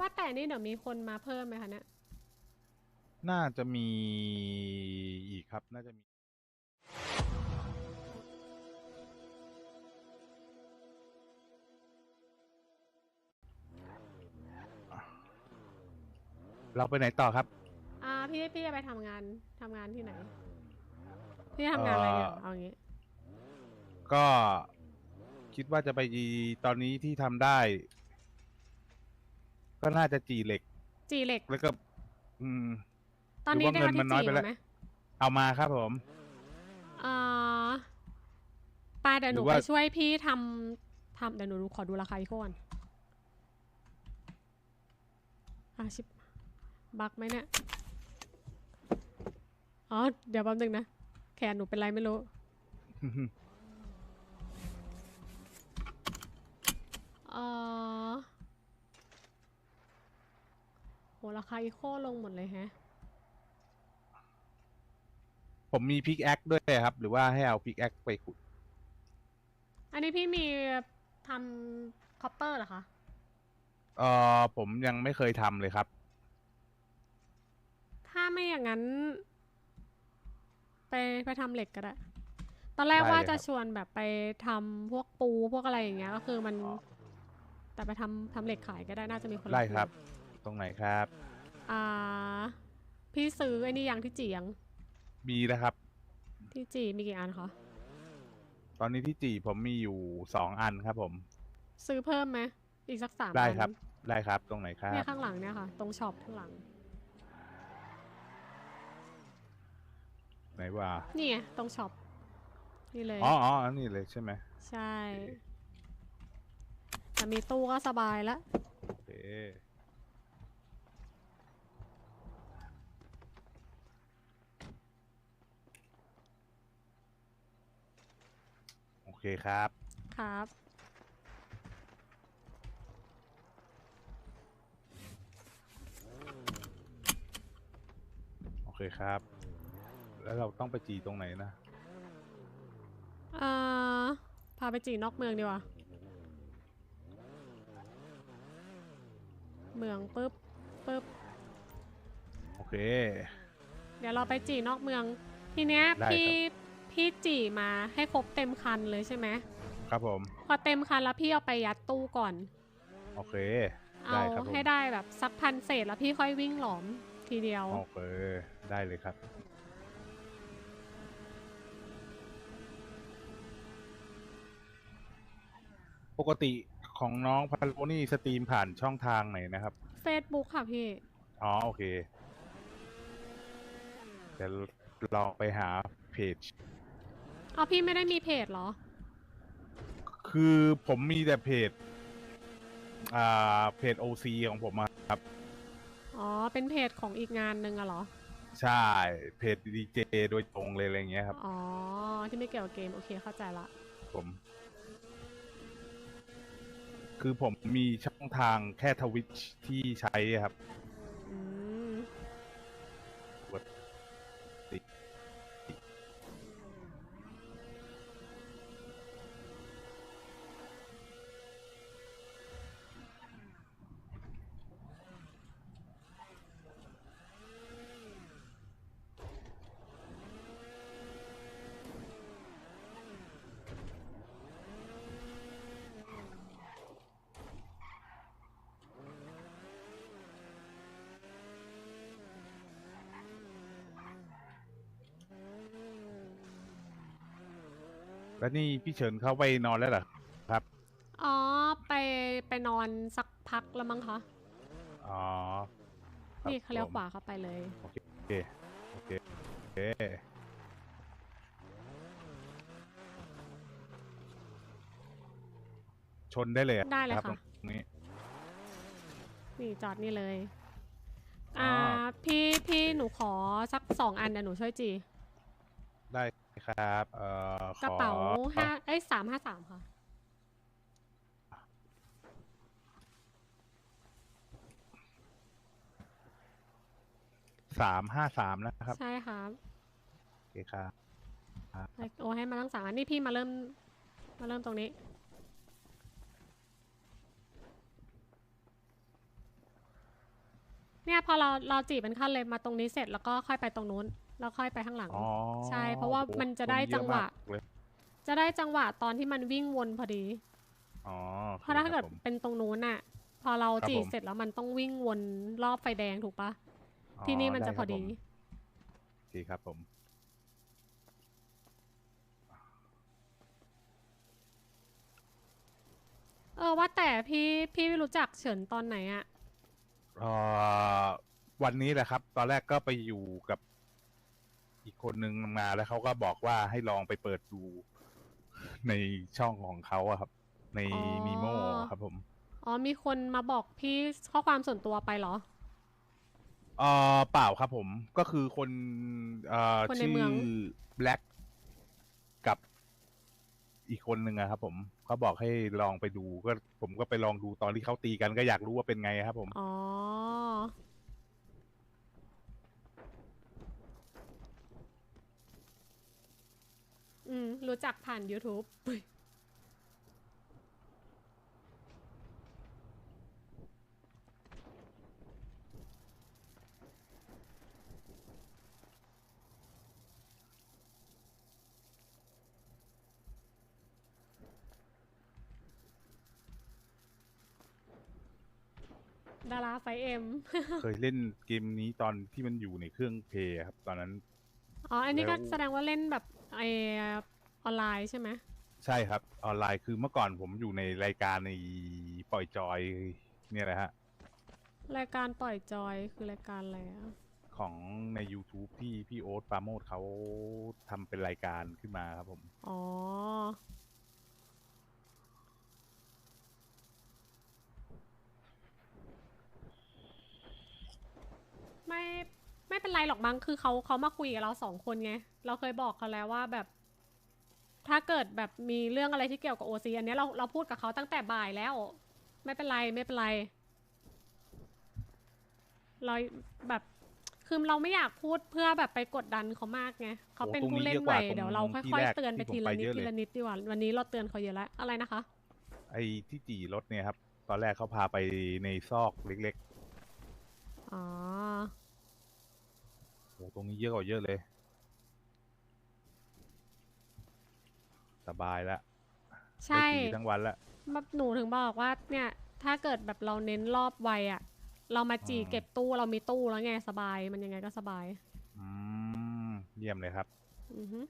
ว่าแต่นี่เดี๋ยวมีคนมาเพิ่มไหมคะเนี่ย น่าจะมีอีกครับ น่าจะมีเราไปไหนต่อครับ อ่า พี่พี่จะไปทำงานทำงานที่ไหน พี่จะทำงานอะไรเนี่ยเอ่อเอางี้ ก็คิดว่าจะไปตอนนี้ที่ทำได้ ก็น่าจะจีเหล็ก จีเหล็ก แล้วก็ อืม ตอนนี้หรือได้ว่าเงินที่มันน้อยจีไปแล้วไหมเอามาครับผมอ่าปาเดี๋ยวหนูหรือว่าไปช่วยพี่ทำทำเดี๋ยวหนูดูขอดูราคาอีกก่อนอะชิบบักไหมเนี่ย อ๋อ เดี๋ยวแป๊บนึงนะ แขนหนูเป็นไรไม่รู้ เออ โหราคาอีโคลงหมดเลยแฮะ ผมมีพิกแอคด้วยครับ หรือว่าให้เอาพิกแอคไปขุด อันนี้พี่มีทำคอปเปอร์เหรอคะ เออผมยังไม่เคยทำเลยครับ ถ้าไม่อย่างนั้น ไปไปทำเหล็กก็ได้ ตอนแรกได้เลยว่าจะครับ ชวนแบบไปทำพวกปูพวกอะไรอย่างเงี้ย ก็คือมันอ๋อแต่ไปทำทำเหล็กขายก็ได้น่าจะมีคนได้ซื้อครับ ตรงไหนครับ อ่า พี่ซื้อไอ้นี่ยังที่จียังมีนะครับ ที่จีมีกี่อันคะ ตอนนี้ที่จีผมมีอยู่สองอันครับผม ซื้อเพิ่มไหมอีกสักสามได้อันครับ ได้ครับ ตรงไหนครัเนี่ยบข้างหลังเนี่ยค่ะ ตรงช็อปข้างหลัง ไหนว่า นี่ไงตรงช็อปนี่เลย อ๋ออ๋ออันนี้เลยใช่ไหม ใช่แต่มีตู้ก็สบายแล้ว โอเค เคครับ ครับ โอเคครับ แล้วเราต้องไปจีตรงไหนนะ เอ่อ พาไปจีนอกเมืองดีกว่า เมืองปุ๊บปุ๊บ โอเค เดี๋ยวเราไปจีนอกเมือง ทีเนี้ยได้ครับ พี่พี่จีมาให้ครบเต็มคันเลยใช่ไหมครับผมพอเต็มคันแล้วพี่เอาไปยัดตู้ก่อน โอเค เอาได้ครับผมให้ได้แบบสักพันเศษแล้วพี่ค่อยวิ่งหลอมทีเดียว โอเคได้เลยครับ ปกติของน้องพาโลนี่สตรีมผ่านช่องทางไหนนะครับ Facebook ค่ะพี่ อ๋อโอเคเดี๋ยวลองไปหาเพจ เอาพี่ไม่ได้มีเพจเหรอ คือผมมีแต่เพจ อ่า เพจ OC ของผมอะครับ อ๋อ เป็นเพจของอีกงานหนึ่งอะเหรอ ใช่ เพจดีเจโดยตรงเลยอะไรเงี้ยครับ อ๋อ ที่ไม่เกี่ยวกับเกม โอเคเข้าใจละ ผม คือผมมีช่องทางแค่ทวิชที่ใช้ครับ อืม แล้วนี่พี่เฉินเข้าไปนอนแล้วเหรอครับ อ๋อ ไปไปนอนสักพักแล้วมั้งคะ อ๋อครับนี่เขาเลี้ยวผมขวาเข้าไปเลย โอเค โอเค โอเคโอเคชนได้เลยอะได้เลยรับค่ะตรงนี้ นี่จอดนี่เลยอ๋ออ่อ่า พี่พี่หนูขอสักสองอันเดี๋ยวหนูช่วยจีได้ ครับ เอ่อ ขกระอเป๋าห้าเอ้ยสามห้าสามค่ะ สามห้าสามนะครับ ใช่ครับโอเคครับ โอให้มาตั้งสามอันนี่พี่มาเริ่ม มาเริ่มตรงนี้โเนี่ยพอเราเราจีบเป็นขั้นเลยมาตรงนี้เสร็จแล้วก็ค่อยไปตรงนู้น แล้วค่อยไปข้างหลัง อ๋อใช่เพราะว่าโอ้โหมันจะได้ตรจังหวะเยอมากเลยจะได้จังหวะตอนที่มันวิ่งวนพอดี อ๋อเพราะถ้าโอคเกิบดผม เป็นตรงนู้นน่ะ พอเราครับจีบผม เสร็จแล้วมันต้องวิ่งวนรอบไฟแดงถูกปะอ๋อที่นี่มันจะไพอดี ครับผมโอเคครับผมเออว่าแต่พี่พี่รู้จักเฉินตอนไหนอะ เอ่อวันนี้แหละครับ ตอนแรกก็ไปอยู่กับ อีกคนนึงมาแล้วเขาก็บอกว่าให้ลองไปเปิดดู ในช่องของเขาอะครับ ในนีโมครับผมอ๋อมีคนมาบอกพี่ข้อความส่วนตัวไปเหรอ เอ่อเปล่าครับผมก็คือคนเอ่อคนในชื่อเมือง แบล็กกับอีกคนหนึ่งอะครับ ผมเขาบอกให้ลองไปดูก็ผมก็ไปลองดูตอนที่เขาตีกันก็อยากรู้ว่าเป็นไงครับผม อ๋อ อืม รู้จักผ่าน YouTube อุ๊ยดาราไฟเอ็ม เคยเล่นเกมนี้ตอนที่มันอยู่ในเครื่องเพย์ครับ ตอนนั้น อ๋อ อันนี้ก็แล้วแสดงว่าเล่นแบบ ไอออนไลน์ใช่ไหมใช่ครับ ออนไลน์คือเมื่อก่อนผมอยู่ในรายการในปล่อยจอยเนี่ยแหละฮะ รายการปล่อยจอยคือรายการอะไรอะของใน YouTube ที่พี่โอ๊ตปราโมดเขาทำเป็นรายการขึ้นมาครับผม อ๋อ ไม่ ไม่เป็นไรหรอกมั้งคือเขาเขามาคุยกับเราสองคนไง เราเคยบอกเขาแล้วว่าแบบ ถ้าเกิดแบบมีเรื่องอะไรที่เกี่ยวกับโอซีอันเนี้ยเราเราพูดกับเขาตั้งแต่บ่ายแล้ว ไม่เป็นไรไม่เป็นไร เราแบบคือเราไม่อยากพูดเพื่อแบบไปกดดันเขามากไงเขาเป็นโอ้ตรงผู้นี้เล่นเยอะใหกว่าม่ตรงเดี๋ยวเราที่ค่อยแรกๆเตือนไปที่ทีผมละไปนิดเยอะทีเลยละนิดดีกว่าวันนี้เราเตือนเขาเยอะแล้วอะไรนะคะ ไอ้ที่จีรถเนี่ยครับ ตอนแรกเขาพาไปในซอกเล็กอ๋อๆโอ้ต รงนี้เยอะกว่าเยอะเลย สบายละใช่ ได้ตีทั้งวันละ แบบหนูถึงบอกว่าเนี่ย ถ้าเกิดแบบเราเน้นรอบไวอะเรามาจีอืมเก็บตู้เรามีตู้แล้วไงสบายมันยังไงก็สบาย อืมเยี่ยมเลยครับ อือฮึ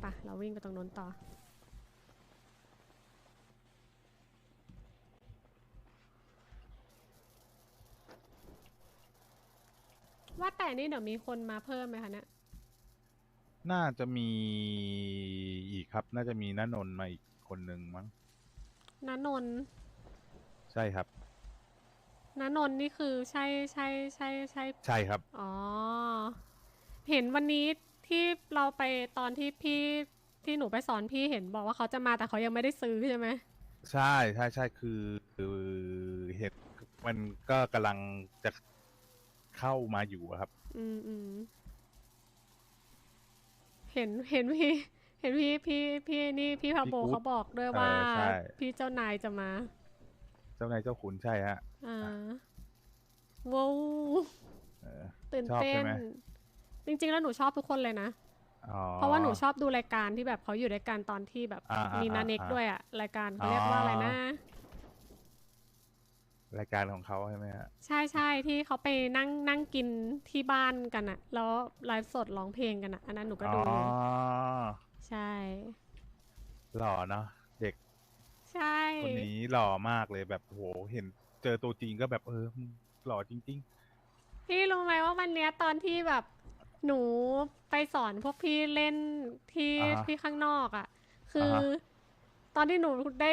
ไปะเราวิ่งไปตรงนู้นต่อ ว่าแต่นี่เดี๋ยวมีคนมาเพิ่มไหมคะเนี่ย น่าจะมีอีกครับ น่าจะมีน้านนท์มาอีกคนหนึ่งมั้งนนนท์ใช่ครับนนนท์นี่คือใช่ใช่ใช่ใช่ ใช่ครับ อ๋อ เห็นวันนี้ที่เราไปตอนที่พี่ที่หนูไปสอนพี่เห็นบอกว่าเขาจะมาแต่เขายังไม่ได้ซื้อใช่ไหมใช่ใช่ใช่คือคือเหตุมันก็กำลังจะ เข้ามาอยู่อะครับ อืมอืมเห็นเห็นพี่ เห็นพี่พี่พี่นี่พี่พาโบพี่กุ๊ดเขาบอกด้วยเออว่าใช่ พี่เจ้านายจะมาเจ้านายเจ้าขุนใช่ฮะ อ่าว้าวเออ ตื่นชอบเต้ใช่น ไหม จริง ๆ แล้วหนูชอบทุกคนเลยนะ อ๋อ เพราะว่าหนูชอบดูรายการที่แบบเขาอยู่ด้วยกันตอนที่แบบอ่าอ่ามีนาเน็กอ่าด้วยอะรายการเขาเรียกว่าอะไรนะ รายการของเขาใช่ไหมฮะใช่ใช่ที่เขาไปนั่งนั่งกินที่บ้านกันอะแล้วไลฟ์สดร้องเพลงกันอะอันนั้นหนูก็อ๋ดูอใช่หล่อเนาะเด็ก ใช่คนนี้หล่อมากเลยแบบโหเห็นเจอตัวจริงก็แบบเออหล่อจริงพี่รู้ไหมว่าวันเนี้ยตอนที่แบบหนูไปสอนพวกพี่เล่นที่อ่าฮะที่ข้างนอกอะคืออาฮะตอนที่หนูได้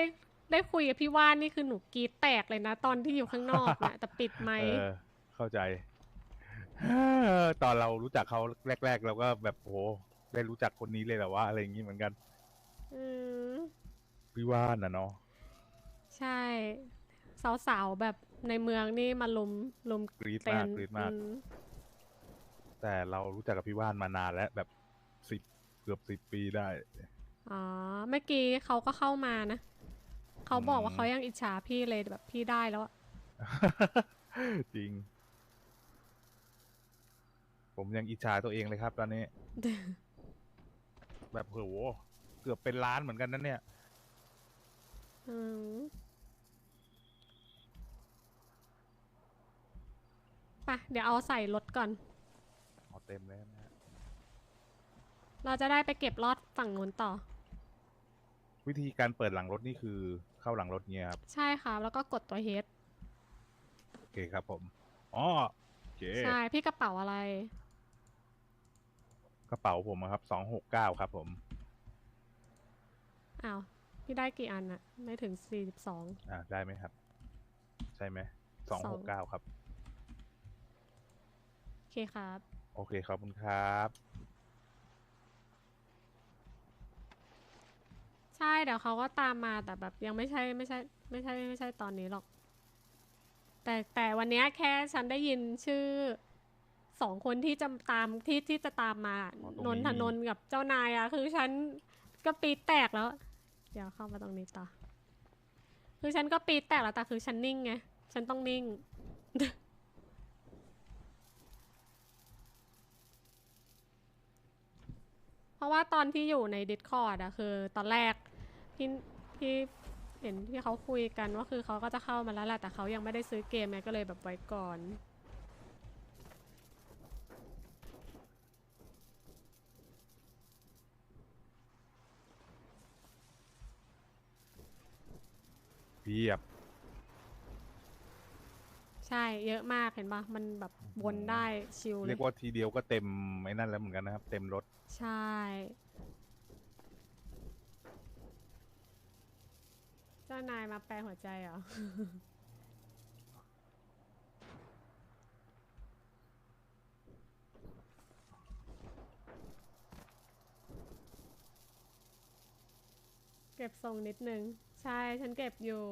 ได้คุยกับพี่ว่านนี่คือหนูกรีดแตกเลยนะ ตอนที่อยู่ข้างนอกนะแต่ปิดไมๆค์เออเข้าใจ ตอนเรารู้จักเขาแรก ๆ เราก็แบบโหได้รู้จักคนนี้เลยเหรอวะอะไรอย่างนี้เหมือนกันอืมพี่ว่านนะเนาะใช่ สาวๆแบบในเมืองนี่มาลุมลุมกรี๊ดเต้มากนกรี๊ดมาก อืมแต่เรารู้จักกับพี่ว่านมานานแล้วแบบสิบเกือบสิบปีได้ อ๋อเมื่อกี้เขาก็เข้ามานะ เขาบอกว่าอืมเขายังอิจฉาพี่เลยแบบพี่ได้แล้วอะจริง ผมยังอิจฉาตัวเองเลยครับ ตอนนี้ แบบโหเกือบเป็นล้านเหมือนกันนั่นเนี่ย อืมไปเดี๋ยวเอาใส่รถก่อน เอาเต็มเลยนะฮะเราจะได้ไปเก็บรอดฝั่งนู้นต่อ วิธีการเปิดหลังรถนี่คือ เข้าหลังรถเนี่ยครับ ใช่ค่ะ แล้วก็กดตัวเฮดโอเคครับผม อ๋อโอเคใช่ พี่กระเป๋าอะไร กระเป๋าผมอะครับ สองหกเก้าครับผม อ้าว พี่ได้กี่อันอะไม่ถึงสี่สิบสอง อ่าได้ไหมครับ ใช่ไหม สองสอหงกเก้าครับ โอเคครับ โอเคขอบคุณครับ ใช่เดี๋ยวเขาก็ตามมาแต่แบบยังไม่ใช่ไม่ใช่ไม่ใช่ไม่ใช่ตอนนี้หรอก แต่แต่วันเนี้ยแค่ฉันได้ยินชื่อสองคนที่จะตามที่ที่จะตามมาอ๋อตรงนนี้ นทนนท์กับเจ้านายอะคือฉันก็ปีดแตกแล้ว เดี๋ยวเข้ามาตรงนี้ต่อ คือฉันก็ปีดแตกแล้วแต่คือฉันนิ่งไงฉันต้องนิ่ง เพราะว่าตอนที่อยู่ใน Discord อะคือตอนแรกที่ที่เห็นที่เขาคุยกันว่าคือเขาก็จะเข้ามาแล้วแหละแต่เขายังไม่ได้ซื้อเกมไงก็เลยแบบไว้ก่อน เพียบ ใช่เยอะมากเห็นปะมันแบบวนได้ชิลเลเรียยกว่าทีเดียวก็เต็มไอ้นั่นแล้วเหมือนกันนะครับ เต็มรถใช่ เจ้านายมาแปลหัวใจเหรอ เก็บทรงนิดนึง ใช่ฉันเก็บอยู่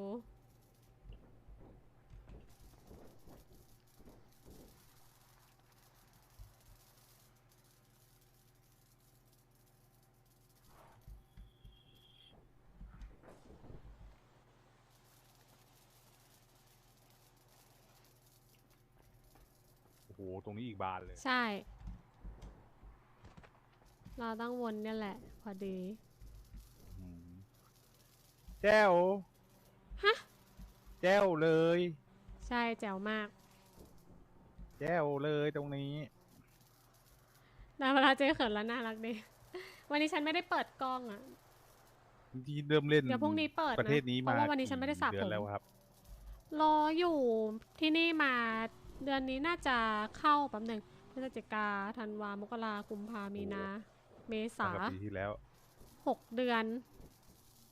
รงนี้อีกบานเลย ใช่ เราต้องวนเนี่ยแหละ พอดีอืมแจ้วฮะ แจ้วเลย ใช่แจ๋วมาก แจ้วเลยตรงนี้นาเวลาเจอเขินแล้วน่ารักดี วันนี้ฉันไม่ได้เปิดกล้องอะ ที่เริ่มเล่นเดี๋ยวพรุ่งนี้เปิดนะประเทศนี้เพมาราะว่าวันนี้ฉันไม่ได้สระกี่เดือผมนแล้วครับ รออยู่ที่นี่มา เดือนนี้น่าจะเข้าแป๊บหนึ่งพฤศจิกาธันวามกรากุมภามีนา เมษาตั้งแต่ปีที่แล้วหกเดือน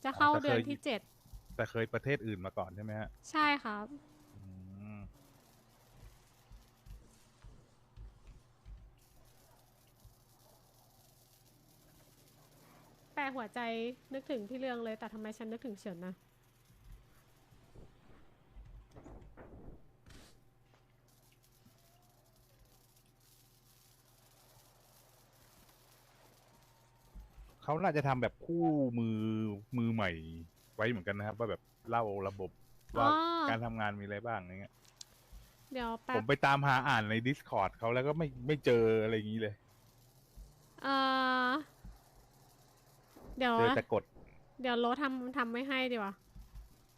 จะเข้าแต่เคยเดือนที่เจ็ดแต่เคยประเทศอื่นมาก่อนใช่ไหมฮะ ใช่ครับอืมแปลหัวใจนึกถึงพี่เรืองเลยแต่ทำไมฉันนึกถึงเฉินนะ เขาน่าจะทำแบบคู่มือมือใหม่ไว้เหมือนกันนะครับ ว่าแบบเล่าระบบว่าอ๋อการทำงานมีอะไรบ้างอย่างเงี้ยเดี๋ยวแป๊ผบมไปตามหาอ่านใน Discord เขาแล้วก็ไม่ไม่เจออะไรอย่างนี้เลยเอ่อเดี๋ยวเจอแต่กด เดี๋ยวโลทำทำไม่ให้ดีกว่า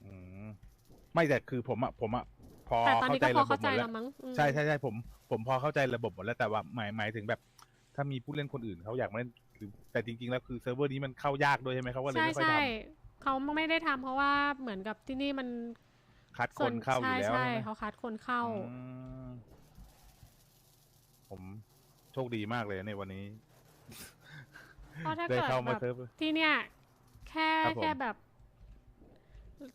อืมไม่แต่คือผมอะผมอะพอแต่ตอนเข้านี้ใจก็พอระบบเข้าหใจมดแล้แล้ววมั้งอืมใช่ใช่ใช่ผม ผมพอเข้าใจระบบหมดแล้วแต่ว่าหมายหมายถึงแบบ ถ้ามีผู้เล่นคนอื่นเขาอยากมาเล่น หรือแต่จริง ๆ แล้วคือเซิร์ฟเวอร์นี้มันเข้ายากด้วยใช่ไหมเขาก็เลยใช่ไม่ค่อยใช่ทเขาไม่ได้ทำเพราะว่าเหมือนกับที่นี่มันำคัดคส่วนเข้าอยู่ใช่แล้วใช่ใช่ไหมเขาคัดคนเข้า อืมผมโชคดีมากเลยในวันนี้ เพราะถ้าได้เกิดเข้าแบมาบเซิร์ฟ ที่เนี่ย แค่ครับผม แค่แบบ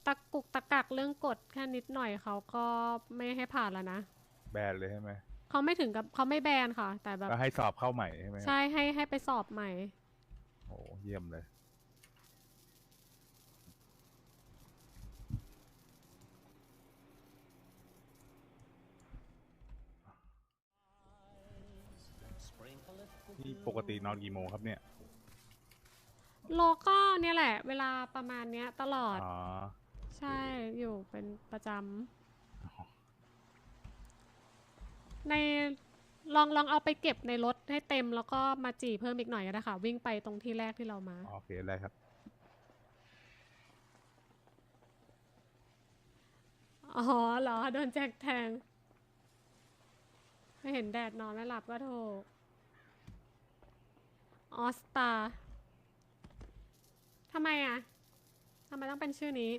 ตะกุกตะกักเรื่องกฎแค่นิดหน่อยเขาก็ไม่ให้ผ่านแล้วนะ แบนเลยใช่ไหม เขาไม่ถึงกับเขาไม่แบนค่ะ แต่แบบก็ให้สอบเข้าใหม่ใช่ไหมใช่ให้ให้ไปสอบใหม่ โอ้เยี่ยมเลย นี่ปกตินอนกี่โมงครับเนี่ย โลก็เนี่ยแหละ เวลาประมาณเนี้ยตลอด อ๋อ ใช่อยู่เป็นประจำ ในลองลองเอาไปเก็บในรถให้เต็มแล้วก็มาจีเพิ่มอีกหน่อยก็ได้ค่ะ วิ่งไปตรงที่แรกที่เรามา โอเคได้ครับ อ๋อเหรอโดนแจกแทง ไม่เห็นแดดนอนไม่หลับก็โทรออสตาทำไมอะทำไมต้องเป็นชื่อนี้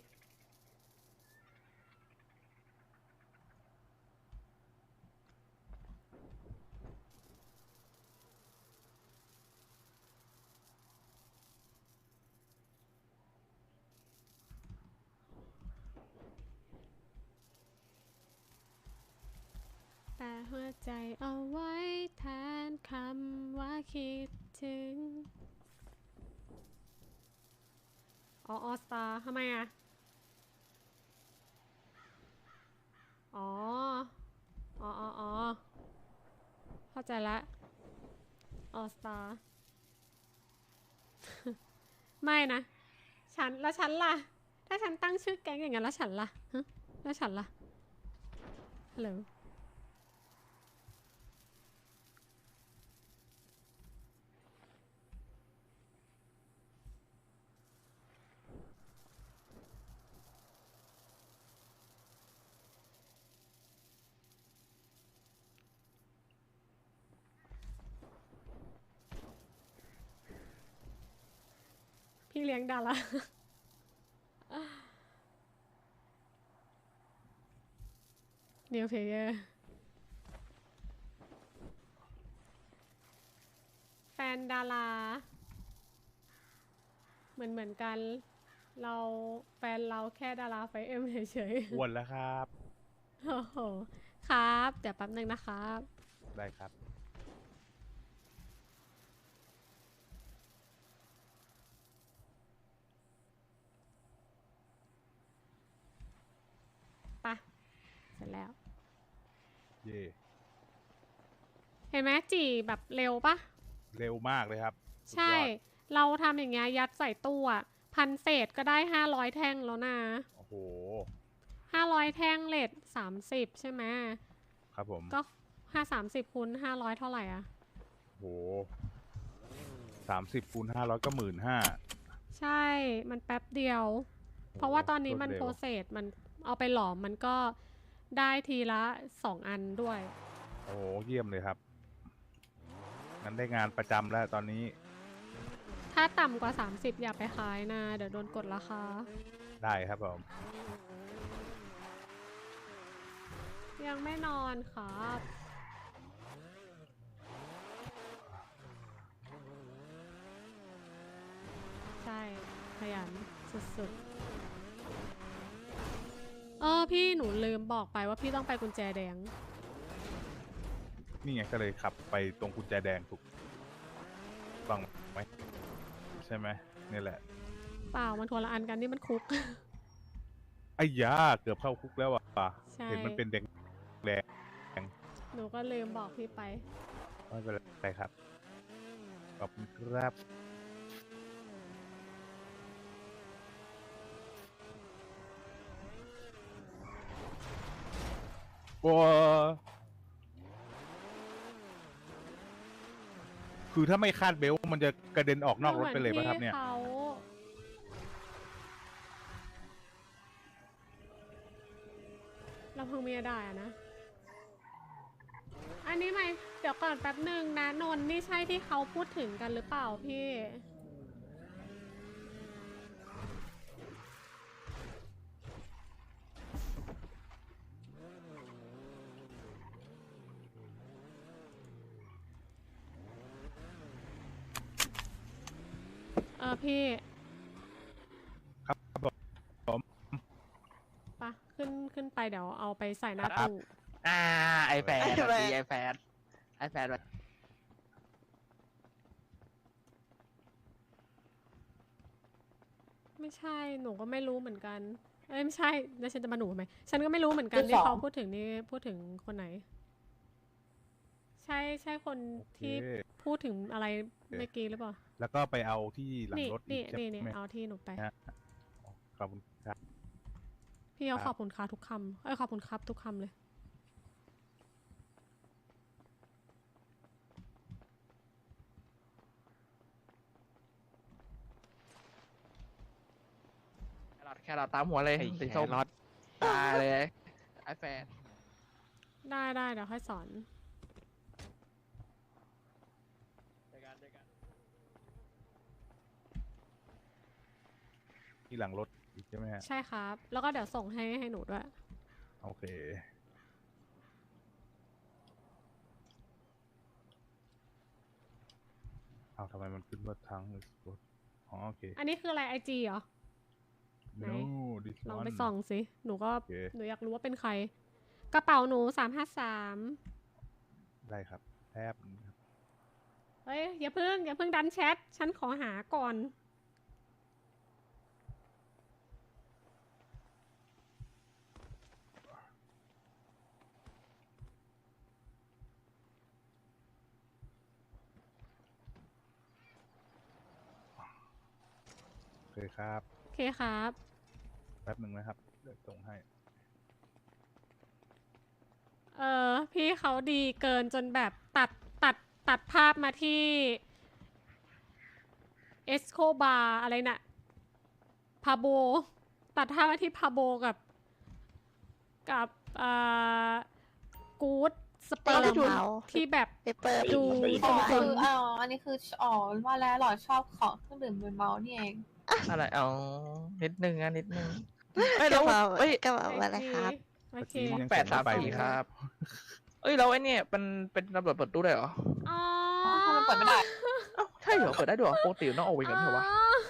แต่หัวใจเอาไว้แทนคำว่าคิดถึง อ๋อออสตาทำไมอะ อ๋อ อ๋ออ๋อเข้าใจละ ออสตา ไม่นะ ฉัน แล้วฉันล่ะ ถ้าฉันตั้งชื่อแก๊งอย่างนั้นแล้วฉันล่ะฮะแล้วฉันล่ะฮัลโหล พี่เลี้ยงดารา New player แฟนดารา เหมือนเหมือนกัน เราแฟนเราแค่ดาราไฟเอ็มเฉยอ้วนแล้วครับๆโอ้โห ครับ เดี๋ยวแป๊บนึงนะครับ ได้ครับ ไปะเสร็จแล้ว เย่เห็นไหมจีแบบเร็วปะเร็วมากเลยครับ สุดใช่ยอดเราทำอย่างเงี้ยยัดใส่ตู้อะพันเศษก็ได้ห้าร้อยแท่งแล้วนะโอ้โห ห้าร้อยแท่งเลทสามสิบใช่ไหมครับผม ก็ห้าสามสิบคูณห้าร้อยเท่าไหร่อะโอ้โหสามสิบคูณห้าร้อยก็หมื่นห้า ใช่มันแป๊บเดียว เพราะว่าตอนนี้มันโปรเซสมันเอาไปหลอมมันก็ ได้ทีละสองอันด้วย โอ้โหเยี่ยมเลยครับ งั้นได้งานประจำแล้วตอนนี้ ถ้าต่ำกว่า 30 อย่าไปขายนะ เดี๋ยวโดนกดราคา ได้ครับผม ยังไม่นอนครับ ใช่ ขยันสุดๆ เออพี่หนูลืมบอกไปว่าพี่ต้องไปกุญแจแดง นี่ไงก็เลยขับไปตรงกุญแจแดงถูกฟังไหมใช่ไหมนี่แหละ เปล่ามันคนละอันกันนี่มันคุก ไอ้ยาเกือบเข้าคุกแล้วอะใช่ เห็นมันเป็นแดงแดงหนูก็ลืมบอกพี่ไป ไม่เป็นไรครับขอบคุณครับ โอ้คือถ้าไม่คาดเบลต์มันจะกระเด็นออกนอกรถไปเลยป่ะครับเนี่ย หมือที่เขาเราเพิ่งมีได้อะนะ อันนี้ไหมเดี๋ยวก่อนแป๊บหนึ่งนะนนท์นี่ใช่ที่เขาพูดถึงกันหรือเปล่าพี่ เออพี่ครับผมปะขึ้นขึ้นไปเดี๋ยวเอาไปใส่หน้าครับ ตู้อ่าไอแฟนไอ้สวัสแฟนดีไอแฟนไอแฟนไม่ใช่หนูก็ไม่รู้เหมือนกันเอ้ยไม่ใช่แล้วฉันจะมาหนูทำไมฉันก็ไม่รู้เหมือนกันที่ที่สองเขาพูดถึงนี่พูดถึงคนไหน ใช่ใช่คนโอเคที่พูดถึงอะไรเมื่อกี้หรือเปล่า แล้วก็ไปเอาที่หลังนี่รถอีนี่กใช่นี่นี่ไหมเอาที่หนูไป ฮะขอบคุณครับ พี่เขาครับ ขอบคุณค่ะทุกคำเอ้ยขอบคุณครับทุกคำเลย แครอทแครอทตามหัวเลยไอ้สีแคส้มรอท ตายเลยไอแฟนได้ได้เดี๋ยวค่อยสอน เจอกันเจอกัน ที่หลังรถอีกใช่ไหมฮะใช่ครับ แล้วก็เดี๋ยวส่งให้ให้หนูด้วย โอเค เอาทำไมมันขึ้นว่าทางรถอ๋อโอเค อันนี้คืออะไรไอจีเหรอ ไหน no this ลอง one ไปส่องสิ หนูก็ โอเค หนูอยากรู้ว่าเป็นใคร กระเป๋าหนูสามห้าสาม ได้ครับแทบนึงครับ เฮ้ยอย่าเพิ่งอย่าเพิ่งดันแชท ฉันขอหาก่อน เคครับ โอเคครับ แป๊บหนึ่งนะครับ เดี๋ยวส่งให้ เออพี่เขาดีเกินจนแบบตัดตัดตัดภาพมาที่เอสโคบาอะไรน่ะพาโบ ตัดภาพมาที่พาโบกับ กับอ่ากูดสเปอไปร์ละเมาที่แบบไปเปิดดูอ๋อจคืนออ๋ออันนี้คือ อ๋อ ว่าแล้วหลอดชอบของเครื่องดื่มเป็นเมานี่เอง อะไรเอานิดนึงอะนิดนึงกเอ้ยระแล้วเป๋าเอ้ยกระเป๋าอะไรครับ โอเคเมื่อกี้ยังแปดส่สางมไปสี่เลยครับ เอ้ยแล้วไอ้เนี่ยมันเป็นตำรวจเปิดตู้ได้เหรออ๋อทำไมเปิดไม่ได้เอ้าใช่เหรอเปิดได้ด้วยเหรอปกติต้องเอาไว้กันเถอะวะ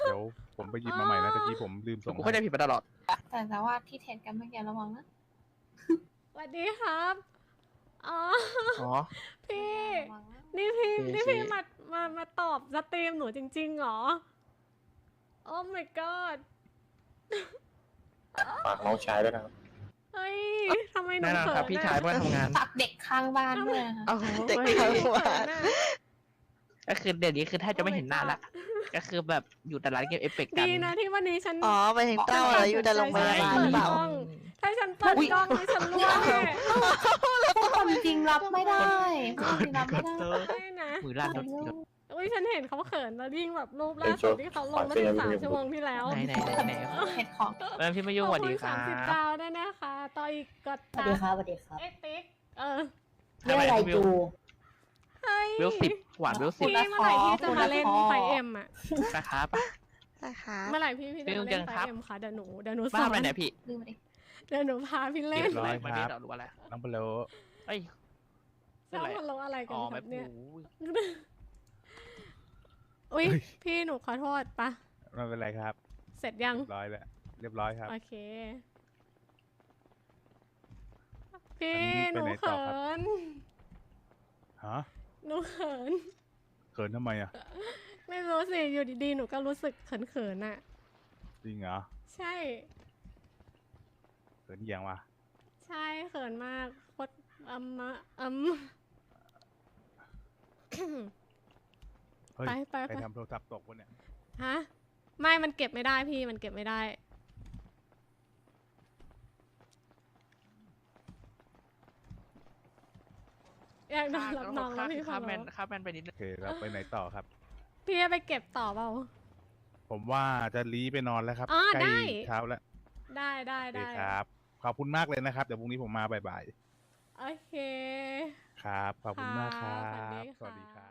เดี๋ยวผมไปหยิบมาใหม่นะตะกี้ผมลืมส่งกูเข้าใจให้ผิดมาตลอด แต่แต่ว่าที่เทรดกันเมื่อกี้ระวังนะสวัสดีครับอ๋ออ๋อ พี่ ระวังนะ นี่พี่โอเคนี่พี่โอเคมา มา มาตอบสตรีมหนูจริงๆเหรอ โอ้ my god ฝากน้องชายด้วยนะครับเฮ้ยทำไมหนูแน่นอนเขินครับพี่ชายเมื่อทำงานฝากเด็กข้างบ้านด้วยนะคะเอ้าเด็กเฮ้ยข้างเขิบ้านนอะ ก็คือเดี๋ยวนี้คือแทบจะไม่เห็นหน้าละก็คือแบบอยู่แต่ร้านเกมเอฟเฟกต์กันดีนะที่วันนี้ฉัน อ๋อไปถึงเต้าแล้วอยู่แต่โรงพยาบาลหรือเปล่า ถ้าฉันเปิดกล้องนี่ฉันรู้แน่พูดความจริงรับไม่ได้พูดความจริงรับไม่ได้ไม่นะมือลั่นรถ อุ้ยฉันเห็นเขาเขินแล้วยิ่งแบบรูปล่าสุดที่เขาลงเมื่อสามชั่วโมงที่แล้วไหนไหนไหนไหนเห็ดของเออพี่ไม่ยุ่งสวัสดีคขรัอบคุณสามสิบบดาวด้วยนะคะต่ออีกกดสวัสดีครับสวัสดีครับเอ็กติ๊กเออเรื่องอะไรจูเฮ้ยเวลสิบหวานเวลสิบพี่เมื่อไหร่พี่จะมาเล่นไฟเอ็มอะนะครับนะคะเมื่อไหร่พี่พี่จะพี่มาต้เล่อนงไฟครับเอ็มค่ะเดี๋ยวหนูเดี๋ยวหนูสบ้าอนไปไหนพี่ลืมไปดิเดี๋ยวหนูพาพี่เล่นเรียบร้อยไม่คได้รับหรอรู้อะไรน้องเปโลเอ้ยเศร้ามันลงอะไรกันอ๋อคแม่รับเนี่ยปู อุ้ยพี่หนูขอโทษปะไม่เป็นไรครับเสร็จยัง เรียบร้อยแล้วเรียบร้อยครับ โอเค พี่อันนี้หนูไปไหนต่อเขิครับ นฮะหนูเขิน เขินทำไมอะไม่รู้สิ อยู่ดีๆ หนูก็รู้สึกเขินๆน่ะ จริงเหรอใช่ เขินอหย่างวะใช่เขินมากโคตรอืมมะอืม เฮ้ยไปไปใครไปทำโทรศัพท์ตกวะเนี่ยฮะไม่มันเก็บไม่ได้พี่มันเก็บไม่ได้ อยากนอนรับน้องแล้วพี่ขอข้ามร้แมอนงข้ามแมนไปนิดนึโองเคเราไปไหนต่อครับ พี่จะไปเก็บต่อเปล่า ผมว่าจะลีไปนอนแล้วครับอ๋อใกล้ได้เช้าแล้วได้ได้โอเคได้ครับ ขอบคุณมากเลยนะครับ เดี๋ยวพรุ่งนี้ผมมาบ่ายโอเค ๆครับ ขอบคุณมากครัครับบสวัสดีสวัสดีค่ะครับ